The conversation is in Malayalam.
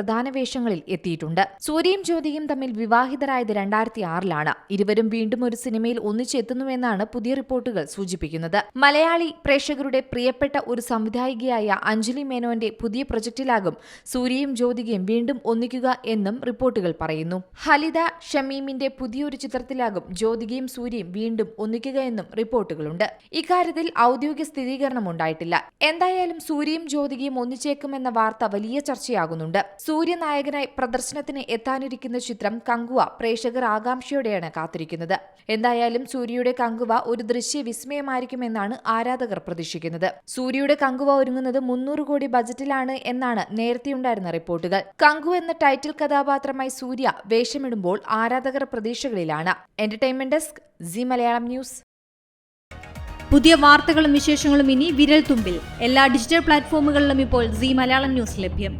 പ്രധാന വേഷങ്ങളിൽ എത്തിയിട്ടുണ്ട്. സൂര്യയും ജ്യോതിയും തമ്മിൽ വിവാഹിതരായത് രണ്ടായിരത്തി ആറിലാണ് ഇരുവരും വീണ്ടും ഒരു സിനിമയിൽ ഒന്നിച്ചെത്തുന്നുവെന്നാണ് പുതിയ റിപ്പോർട്ടുകൾ സൂചിപ്പിക്കുന്നത്. മലയാളി പ്രേക്ഷകരുടെ പ്രിയപ്പെട്ട ഒരു സംവിധായികയായ അഞ്ജലി മേനോന്റെ പുതിയ പ്രൊജക്ടിലാകും സൂര്യയും ജ്യോതികയും വീണ്ടും ഒന്നിക്കുക എന്നും റിപ്പോർട്ടുകൾ പറയുന്നു. ഹലിത ഷമീമിന്റെ പുതിയൊരു ചിത്രത്തിലാകും ജ്യോതികയും സൂര്യയും വീണ്ടും ഒന്നിക്കുക എന്നും റിപ്പോർട്ടുകളുണ്ട്. ഇക്കാര്യത്തിൽ ഔദ്യോഗിക സ്ഥിരീകരണം ഉണ്ടായിട്ടില്ല എന്തായാലും സൂര്യയും ജ്യോതികയും ഒന്നിച്ചേക്കുമെന്ന വാർത്ത വലിയ ചർച്ചയാകുന്നുണ്ട്. സൂര്യ നായകനായി പ്രദർശനത്തിന് എത്താനിരിക്കുന്ന ചിത്രം കങ്കുവ പ്രേക്ഷകർ ആകാംക്ഷയോടെയാണ് കാത്തിരിക്കുന്നത്. എന്തായാലും സൂര്യയുടെ കങ്കുവ ഒരു ദൃശ്യ വിസ്മയമായിരിക്കുമെന്നാണ് ആരാധകർ പ്രതീക്ഷിക്കുന്നത്. സൂര്യയുടെ കങ്കുവ ഒരുങ്ങുന്നത് മുന്നൂറ് കോടി ബജറ്റിലാണ് എന്നാണ് നേരത്തെയുണ്ടായിരുന്ന റിപ്പോർട്ടുകൾ. കങ്കു എന്ന ടൈറ്റിൽ കഥാപാത്രമായി സൂര്യ വേഷമിടുമ്പോൾ ആരാധകർ പ്രതീക്ഷകളിലാണ്. Entertainment desk Zee Malayalam news. പുതിയ വാർത്തകളും വിശേഷങ്ങളും ഇനി വിരൽ തുമ്പിൽ. എല്ലാ ഡിജിറ്റൽ പ്ലാറ്റ്ഫോമുകളിലും ഇപ്പോൾ സി മലയാളം ന്യൂസ് ലഭ്യം.